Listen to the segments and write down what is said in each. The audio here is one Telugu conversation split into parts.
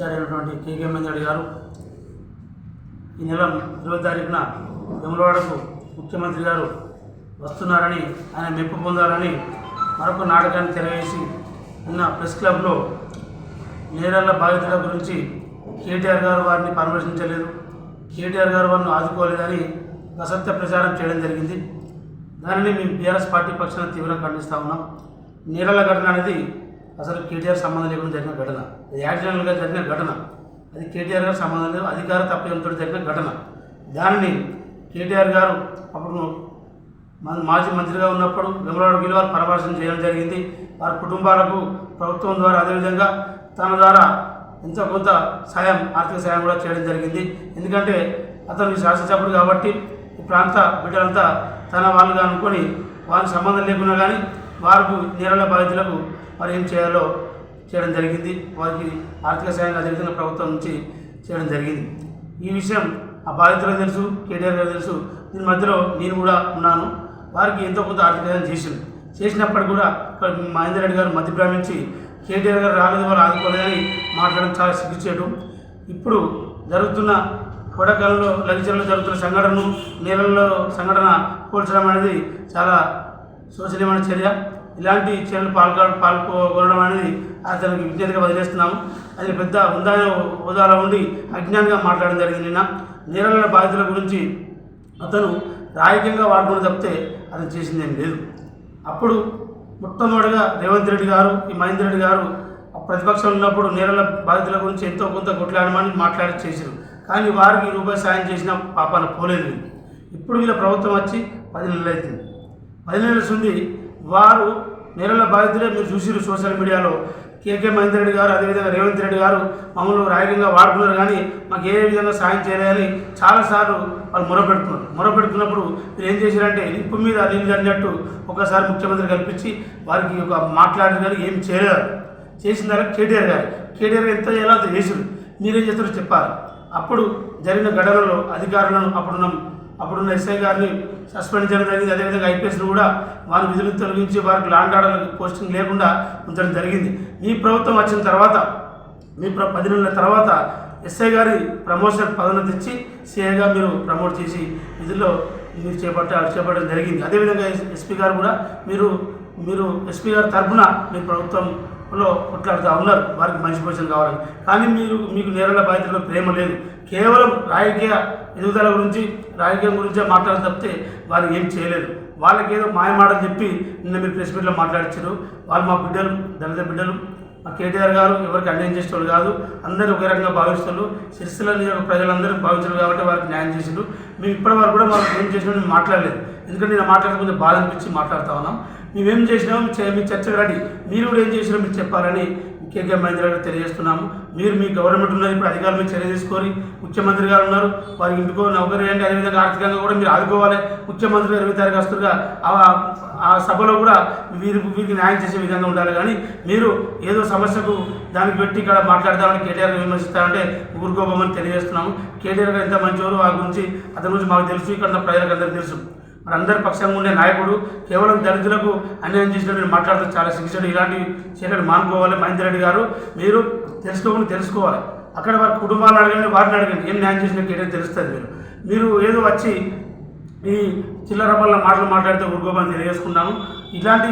ఇన్ఛార్జ్ అయినటువంటి కేకే మంజాడి గారు ఈ నెల ఇరవై తారీఖున వెములవాడకు ముఖ్యమంత్రి గారు వస్తున్నారని ఆయన మెప్పు పొందాలని మరొక నాటకాన్ని తెరవేసి నిన్న ప్రెస్ క్లబ్లో నేరాల బాధితుల గురించి కేటీఆర్ గారు వారిని పరామర్శించలేదు. కేటీఆర్ గారు వారిని ఆదుకోలేదని అసత్య ప్రచారం చేయడం జరిగింది. దానిని మేము బీఆర్ఎస్ పార్టీ పక్షాన తీవ్రంగా ఖండిస్తూ ఉన్నాం. నేరాల ఘటన అనేది అసలు కేటీఆర్ సంబంధం లేకుండా జరిగిన ఘటన. అది జరిగిన ఘటన. అది కేటీఆర్ గారు సంబంధం లేదు అధికార తప్పిదంతో జరిగిన ఘటన. దానిని కేటీఆర్ గారు అప్పుడు మాజీ మంత్రిగా ఉన్నప్పుడు వెంగళవాడ విలువ పరామర్శం చేయడం జరిగింది. వారి కుటుంబాలకు ప్రభుత్వం ద్వారా అదేవిధంగా తన ద్వారా ఎంతో కొంత సాయం ఆర్థిక సాయం కూడా చేయడం జరిగింది. ఎందుకంటే అతను ఈ కాబట్టి ఈ ప్రాంత బిడ్డలంతా తన వాళ్ళుగా అనుకొని వారికి సంబంధం లేకున్నా కానీ వారికి నేరాల బాధితులకు మరి ఏం చేయాలో చేయడం జరిగింది. వారికి ఆర్థిక సాయం అదేవిధంగా ప్రభుత్వం నుంచి చేయడం జరిగింది. ఈ విషయం ఆ బాధితులకు తెలుసు కేటీఆర్ గారు తెలుసు. దీని మధ్యలో నేను కూడా ఉన్నాను. వారికి ఎంతో కొంత ఆర్థిక సాయం చేసింది చేసినప్పుడు కూడా ఇక్కడ మహేందర్ రెడ్డి గారు మధ్య భ్రమించి కేటీఆర్ గారు రాలేదు వారు ఆదుకోలేదని మాట్లాడడం చాలా సిగ్గుచేటు. ఇప్పుడు జరుగుతున్న కొడకాలంలో లగిచర్లో జరుగుతున్న సంఘటనను నీళ్ళల్లో సంఘటన పోల్చడం అనేది చాలా శోచనీయమైన చర్య. ఇలాంటి చర్యలు పాల్గొ పాల్గొనడం అనేది అతనికి విజ్ఞతగా వదిలేస్తున్నాము. అది పెద్ద ఉందాయ హోదాలో ఉండి అజ్ఞానంగా మాట్లాడడం జరిగింది నిన్న. నీళ్ళ బాధితుల గురించి అతను రాజకీయంగా వాడుకుని తప్పితే అతను చేసిందేం లేదు. అప్పుడు మొట్టమొదటిగా రేవంత్ రెడ్డి గారు ఈ మహేందర్ రెడ్డి గారు ప్రతిపక్షం ప్రతిపక్షంలో ఉన్నప్పుడు నేరల బాధితుల గురించి ఎంతో కొంత కొట్లాడమని మాట్లాడి చేశారు. కానీ వారికి ఈ రూపాయి సాయం చేసిన పాపాన పోలేదు. ఇప్పుడు వీళ్ళ ప్రభుత్వం వచ్చి పది నెలలు అవుతుంది. పది నెలలు ఉంది వారు నేరల బాధితులే మీరు చూసిరు సోషల్ మీడియాలో. కేకే మహేందర్ రెడ్డి గారు అదేవిధంగా రేవంత్ రెడ్డి గారు మమ్మల్ని రాజకీయంగా వాడుకున్నారు కానీ మాకు ఏ విధంగా సాయం చేయలేదని చాలాసార్లు వాళ్ళు మొరపెడుతున్నారు. మొరపెడుతున్నప్పుడు మీరు ఏం చేశారంటే నిప్పు మీద నీళ్ళు అన్నట్టు ఒకసారి ముఖ్యమంత్రి కల్పించి వారికి ఒక మాట్లాడారు కానీ ఏం చేయలేరు. చేసిన తర్వాత కేటీఆర్ గారు. కేటీఆర్ గారు ఎంత చేయాలో అంత చేసారు మీరేం చేస్తారో చెప్పాలి. అప్పుడు జరిగిన ఘటనలో అధికారులను అప్పుడున్న అప్పుడున్న ఎస్ఐ గారిని సస్పెండ్ చేయడం జరిగింది. అదేవిధంగా ఐపీఎస్లు కూడా వారి విధులు తొలగించి వారికి లాండ్ ఆర్డర్ పోస్టింగ్ లేకుండా ఉంచడం జరిగింది. మీ ప్రభుత్వం వచ్చిన తర్వాత మీ ప్ర పది నెలల తర్వాత ఎస్ఐ గారి ప్రమోషన్ పదోన్నతి ఇచ్చి సిఐగా మీరు ప్రమోట్ చేసి విధుల్లో మీరు చేపట్ట చేపట్టడం జరిగింది. అదేవిధంగా ఎస్పీ గారు కూడా మీరు మీరు ఎస్పీ గారి తరఫున మీ ప్రభుత్వంలో కొట్లాడుతూ ఉన్నారు. వారికి మంచి పొజిషన్ కావాలని. కానీ మీరు మీకు నేరాల బాధ్యతలో ప్రేమ లేదు. కేవలం రాజకీయ ఎదుగుదల గురించి రాజకీయం గురించే మాట్లాడడం తప్పితే వారు ఏం చేయలేదు. వాళ్ళకి ఏదో మాయమాటలు చెప్పి నిన్న మీరు ప్రెస్ మీట్లో మాట్లాడించారు వాళ్ళు మా బిడ్డలు దళిత బిడ్డలు మా కేటీఆర్ గారు ఎవరికి అన్యాయం చేసేవాళ్ళు కాదు. అందరూ ఒకే రకంగా భావిస్తారు సిరిసిల్ల నియోజక ప్రజలందరూ భావించారు కాబట్టి వారికి న్యాయం చేసిండు మేము ఇప్పటి వరకు కూడా మాకు ఏం చేసినా మేము మాట్లాడలేదు. ఎందుకంటే నేను మాట్లాడిన కొంచెం బాధ అనిపించి మాట్లాడుతా ఉన్నాం. మేమేం చేసినామో మీ చర్చకు రెడీ మీరు కూడా ఏం చేసినా మీరు చెప్పాలని కేకే మహేంద్ర తెలియజేస్తున్నాము. మీరు మీ గవర్నమెంట్ ఉన్నారు ఇప్పుడు అధికారులు మీరు చర్య తీసుకొని ముఖ్యమంత్రి గారు ఉన్నారు. వారికి ఇంటికో నౌకరీ అండి అదేవిధంగా ఆర్థికంగా కూడా మీరు ఆదుకోవాలి. ముఖ్యమంత్రి ఇరవై తారీఖు వస్తుగా ఆ- ఆ సభలో కూడా వీరికి వీరికి న్యాయం చేసే విధంగా ఉండాలి. కానీ మీరు ఏదో సమస్యకు దానికి పెట్టి ఇక్కడ మాట్లాడదామని కేటీఆర్ విమర్శిస్తారంటే ఊరుకోబోమని తెలియజేస్తున్నాము. కేటీఆర్ గారు ఎంత మంచివారు ఆ గురించి అతని గురించి మాకు తెలుసు. ఇక్కడ ప్రజలకు అందరికీ తెలుసు. మరి అందరి పక్షంగా ఉండే నాయకుడు కేవలం దళితులకు అన్యాయం చేసిన మీరు మాట్లాడుతూ చాలా శిక్షణ ఇలాంటి చేయడం మానుకోవాలి మహేందర్ రెడ్డి గారు. మీరు తెలుసుకోకుండా తెలుసుకోవాలి. అక్కడ వారి కుటుంబాలను అడగండి వారిని అడగండి. ఏం న్యాయం చేసిన కేటీఆర్ తెలుస్తుంది మీరు. మీరు ఏదో వచ్చి ఈ చిల్లర వల్ల మాటలు మాట్లాడితే ఉరుకోమని తెలియజేసుకున్నాము. ఇలాంటి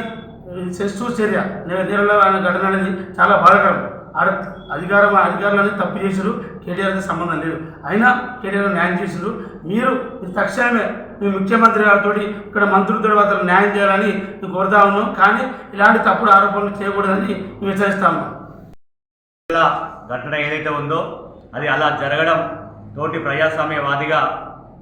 సెన్సిటివ్ చర్య నేను నేరలో ఆయన ఘటన అనేది చాలా బాధకరం. ఆడ అధికారం అధికారులని తప్పు చేసారు కేటీఆర్కి సంబంధం లేదు. అయినా కేటీఆర్ న్యాయం చేసారు మీరు తక్షణమే మీ ముఖ్యమంత్రి గారితో ఇక్కడ మంత్రులతో అతను న్యాయం చేయాలని కోరుతా ఉన్నాం కానీ ఇలాంటి తప్పుడు ఆరోపణలు చేయకూడదని మేము హెచ్చరిస్తా ఘటన ఏదైతే ఉందో అది అలా జరగడం తోటి ప్రజాస్వామ్యవాదిగా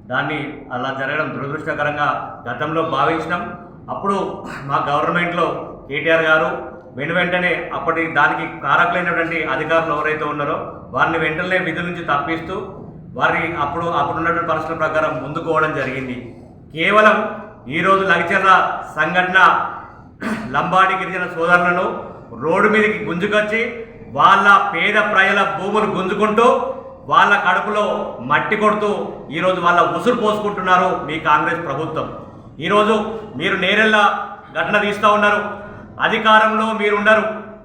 దాన్ని అలా జరగడం దురదృష్టకరంగా గతంలో భావించినాం. అప్పుడు మా గవర్నమెంట్లో కేటీఆర్ గారు వెను వెంటనే అప్పటి దానికి కారకులైనటువంటి అధికారులు ఎవరైతే ఉన్నారో వారిని వెంటనే విధుల నుంచి తప్పిస్తూ వారి అప్పుడు అప్పుడు ఉన్నటువంటి పరిస్థితుల ప్రకారం ముందుకు పోవడం జరిగింది. కేవలం ఈరోజు లగచర్ల సంఘటన లంబాడి గిరిజన సోదరులను రోడ్డు మీదకి గుంజుకొచ్చి వాళ్ళ పేద ప్రజల భూములు గుంజుకుంటూ వాళ్ళ కడుపులో మట్టి కొడుతూ ఈరోజు వాళ్ళ ఉసురు పోసుకుంటున్నారు మీ కాంగ్రెస్ ప్రభుత్వం. ఈరోజు మీరు నేరెళ్ళ ఘటన తీస్తూ ఉన్నారు. అధికారంలో మీరున్నారు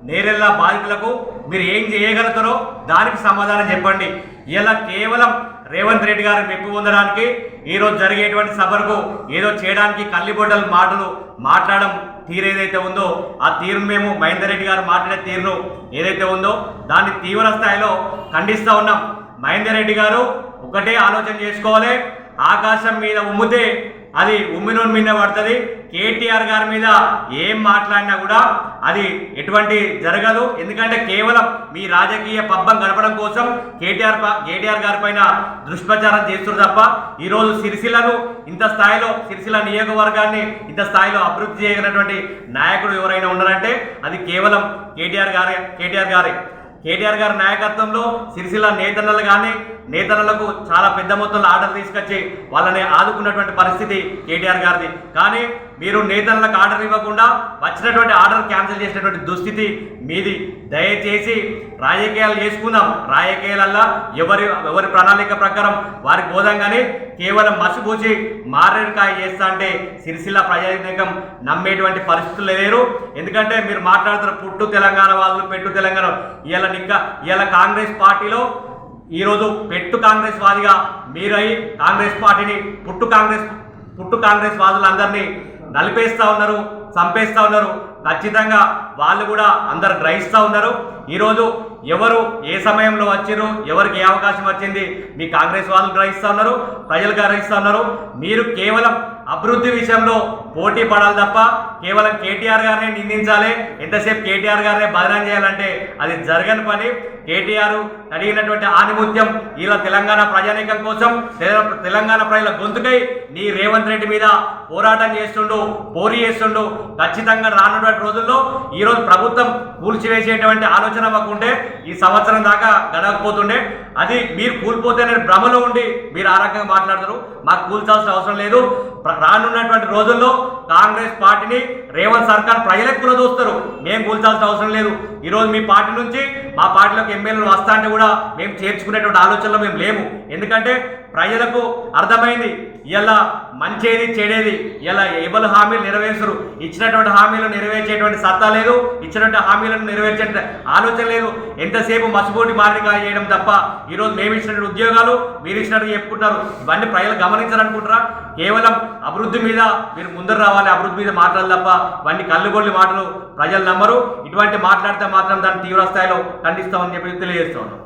నేరెళ్ళ బాధితులకు మీరు ఏం చేయగలుగుతారో దానికి సమాధానం చెప్పండి. ఇలా కేవలం రేవంత్ రెడ్డి గారు మెప్పు పొందడానికి ఈరోజు జరిగేటువంటి సభకు ఏదో చేయడానికి కల్లిబొడ్డల మాటలు మాట్లాడడం తీరు ఏదైతే ఉందో ఆ తీరును మేము మహేందర్ రెడ్డి గారు మాట్లాడే తీరును ఏదైతే ఉందో దాన్ని తీవ్ర స్థాయిలో ఖండిస్తూ ఉన్నాం. మహేందర్ రెడ్డి గారు ఒకటే ఆలోచన చేసుకోవాలి. ఆకాశం మీద ఉమ్మితే అది ఉమ్మినోన్ మీద పడుతుంది. కేటీఆర్ గారి మీద ఏం మాట్లాడినా కూడా అది ఎటువంటి జరగదు. ఎందుకంటే కేవలం మీ రాజకీయ పబ్బం గడపడం కోసం కేటీఆర్ కేటీఆర్ గారి పైన దుష్ప్రచారం చేస్తున్నారు తప్ప ఈరోజు సిరిసిలను ఇంత స్థాయిలో సిరిసిల నియోజకవర్గాన్ని ఇంత స్థాయిలో అభివృద్ధి చేయగలిగినటువంటి నాయకుడు ఎవరైనా ఉన్నారంటే అది కేవలం కేటీఆర్ గారే కేటీఆర్ గారి. కేటీఆర్ గారి నాయకత్వంలో సిరిసిల్ల నేతన్నలు కానీ నేతన్నలకు చాలా పెద్ద మొత్తంలో ఆర్డర్ తీసుకొచ్చి వాళ్ళని ఆదుకున్నటువంటి పరిస్థితి కేటీఆర్ గారిది. కానీ మీరు నేతలకు ఆర్డర్ ఇవ్వకుండా వచ్చినటువంటి ఆర్డర్ క్యాన్సిల్ చేసినటువంటి దుస్థితి మీది. దయచేసి రాజకీయాలు చేసుకుందాం. రాజకీయాలల్లా ఎవరి ఎవరి ప్రణాళిక ప్రకారం వారికి పోదాం కానీ కేవలం మసిపూసి మారేడుకాయ చేస్తా అంటే సిరిసిల్ల ప్రజానికం నమ్మేటువంటి పరిస్థితులు లేరు. ఎందుకంటే మీరు మాట్లాడుతున్న పుట్టు తెలంగాణ వాళ్ళు పెట్టు తెలంగాణ ఇవాళ ఇంకా ఇవాళ కాంగ్రెస్ పార్టీలో ఈరోజు పెట్టు కాంగ్రెస్ వాదిగా మీరై కాంగ్రెస్ పార్టీని పుట్టు కాంగ్రెస్ పుట్టు కాంగ్రెస్ వాదులందరినీ నలిపేస్తా ఉన్నారు చంపేస్తా ఉన్నారు. ఖచ్చితంగా వాళ్ళు కూడా అందరు గ్రహిస్తూ ఉన్నారు. ఈరోజు ఎవరు ఏ సమయంలో వచ్చారు ఎవరికి ఏ అవకాశం వచ్చింది మీ కాంగ్రెస్ వాళ్ళు గ్రహిస్తూ ఉన్నారు ప్రజలు గ్రహిస్తూ ఉన్నారు. మీరు కేవలం అభివృద్ధి విషయంలో పోటీ పడాలి తప్ప కేవలం కేటీఆర్ గారిని నిందించాలి. ఎంతసేపు కేటీఆర్ గారినే బదనాం చేయాలంటే అది జరగని పని. కేటీఆర్ అడిగినటువంటి ఆనిముత్యం ఇలా తెలంగాణ ప్రజానీకం కోసం తెలంగాణ ప్రజల గొంతుకై నీ రేవంత్ రెడ్డి మీద పోరాటం చేస్తుండు పోరి చేస్తుండు. ఖచ్చితంగా రానున్నటువంటి రోజుల్లో ఈరోజు ప్రభుత్వం కూల్చివేసేటువంటి ఆలోచన మాకుంటే ఈ సంవత్సరం దాకా గడవకపోతుండే. అది మీరు కూలిపోతేనే భ్రమలో ఉండి మీరు ఆ రకంగా మాట్లాడతారు మాకు కూల్చాల్సిన అవసరం లేదు. రానున్నటువంటి రోజుల్లో కాంగ్రెస్ పార్టీని రేవంత్ సర్కార్ ప్రజలకు కూడా చూస్తారు మేము కూల్చాల్సిన అవసరం లేదు. ఈరోజు మీ పార్టీ నుంచి మా పార్టీలోకి ఎమ్మెల్యేలు వస్తా అంటే కూడా మేము చేర్చుకునేటువంటి ఆలోచనలో మేము లేము. ఎందుకంటే ప్రజలకు అర్థమైంది. ఇలా మంచేది చెడేది ఇలా ఎవరు హామీలు నెరవేర్చరు. ఇచ్చినటువంటి హామీలు నెరవేర్చేటువంటి సత్తా లేదు. ఇచ్చినటువంటి హామీలను నెరవేర్చే ఆలోచన లేదు. ఎంతసేపు మసిపోటి మాదిరిగా చేయడం తప్ప ఈరోజు మేము ఇచ్చినటువంటి ఉద్యోగాలు మీరు ఇచ్చినట్టు చెప్పుకుంటారు. ఇవన్నీ ప్రజలు గమనించాలనుకుంటారా? కేవలం అభివృద్ధి మీద మీరు ముందర రావాలి అభివృద్ధి మీద మాట్లాడాలి తప్ప ఇవన్నీ కళ్ళుగొల్లి మాటలు ప్రజలు నమ్మరు. ఇటువంటి మాట్లాడితే మాత్రం దాన్ని తీవ్ర స్థాయిలో ఖండిస్తామని చెప్పి తెలియజేస్తున్నాను